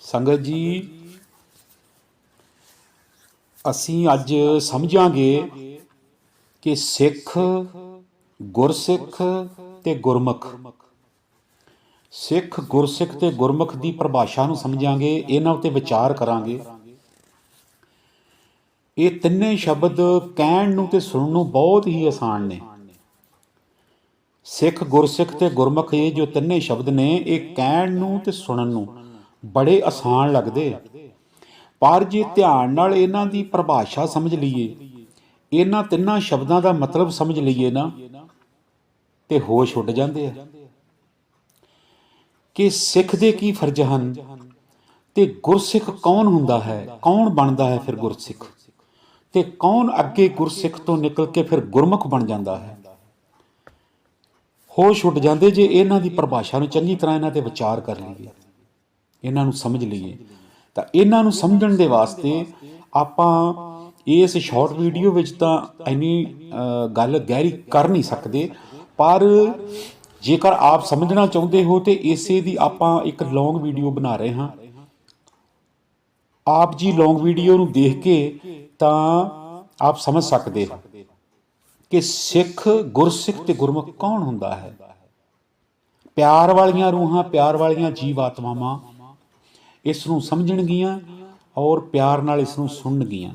ਸੰਗਤ ਜੀ, ਅਸੀਂ ਅੱਜ ਸਮਝਾਂਗੇ ਕਿ ਸਿੱਖ ਗੁਰਸਿੱਖ ਤੇ ਗੁਰਮੁਖ। ਸਿੱਖ ਗੁਰਸਿੱਖ ਤੇ ਗੁਰਮੁਖ ਦੀ ਪਰਿਭਾਸ਼ਾ ਨੂੰ ਸਮਝਾਂਗੇ, ਇਹਨਾਂ ਉੱਤੇ ਵਿਚਾਰ ਕਰਾਂਗੇ। ਇਹ ਤਿੰਨੇ ਸ਼ਬਦ ਕਹਿਣ ਨੂੰ ਤੇ ਸੁਣਨ ਨੂੰ ਬਹੁਤ ਹੀ ਆਸਾਨ ਨੇ। ਸਿੱਖ ਗੁਰਸਿੱਖ ਤੇ ਗੁਰਮੁਖ, ਇਹ ਜੋ ਤਿੰਨੇ ਸ਼ਬਦ ਨੇ, ਇਹ ਕਹਿਣ ਨੂੰ ਤੇ ਸੁਣਨ ਨੂੰ ਬੜੇ ਆਸਾਨ ਲੱਗਦੇ ਪਰ ਜੇ ਧਿਆਨ ਨਾਲ ਇਹਨਾਂ ਦੀ ਪਰਿਭਾਸ਼ਾ ਸਮਝ ਲਈਏ, ਇਹਨਾਂ ਤਿੰਨਾਂ ਸ਼ਬਦਾਂ ਦਾ ਮਤਲਬ ਸਮਝ ਲਈਏ ਨਾ, ਤੇ ਹੋਸ਼ ਉੱਡ ਜਾਂਦੇ ਆ। ਕਿ ਸਿੱਖ ਦੇ ਕੀ ਫਰਜ਼ ਹਨ? ਤੇ ਗੁਰਸਿੱਖ ਕੌਣ ਹੁੰਦਾ ਹੈ? ਕੌਣ ਬਣਦਾ ਹੈ ਫਿਰ ਗੁਰਸਿੱਖ? ਤੇ ਕੌਣ ਅੱਗੇ ਗੁਰਸਿੱਖ ਤੋਂ ਨਿਕਲ ਕੇ ਫਿਰ ਗੁਰਮੁਖ ਬਣ ਜਾਂਦਾ ਹੈ? ਹੋਸ਼ ਉੱਡ ਜਾਂਦੇ ਜੇ ਇਹਨਾਂ ਦੀ ਪਰਿਭਾਸ਼ਾ ਨੂੰ ਚੰਗੀ ਤਰ੍ਹਾਂ ਇਹਨਾਂ ਤੇ ਵਿਚਾਰ ਕਰ ਲਈਏ। ਇਹਨਾਂ ਨੂੰ ਸਮਝ ਲਈਏ। ਤਾਂ ਇਹਨਾਂ ਨੂੰ ਸਮਝਣ ਦੇ ਵਾਸਤੇ ਆਪਾਂ ਇਸ ਸ਼ਾਰਟ ਵੀਡੀਓ ਵਿੱਚ ਤਾਂ ਇੰਨੀ ਗੱਲ ਗਹਿਰੀ ਕਰ ਨਹੀਂ ਸਕਦੇ। ਪਰ ਜੇਕਰ ਆਪ ਸਮਝਣਾ ਚਾਹੁੰਦੇ ਹੋ ਤੇ ਇਸੇ ਦੀ ਆਪਾਂ ਇੱਕ ਲੌਂਗ ਵੀਡੀਓ ਬਣਾ ਰਹੇ ਹਾਂ। ਆਪ ਜੀ ਲੌਂਗ ਵੀਡੀਓ ਨੂੰ ਦੇਖ ਕੇ ਤਾਂ ਆਪ ਸਮਝ ਸਕਦੇ ਹੋ ਕਿ ਸਿੱਖ ਗੁਰਸਿੱਖ ਤੇ ਗੁਰਮੁਖ ਕੌਣ ਹੁੰਦਾ ਹੈ? ਪਿਆਰ ਵਾਲੀਆਂ ਰੂਹਾਂ, ਪਿਆਰ ਵਾਲੀਆਂ ਜੀਵ ਆਤਮਾਵਾਂ ਇਸ ਨੂੰ ਸਮਝਣਗੀਆਂ ਔਰ ਪਿਆਰ ਨਾਲ ਇਸ ਨੂੰ ਸੁਣਨਗੀਆਂ।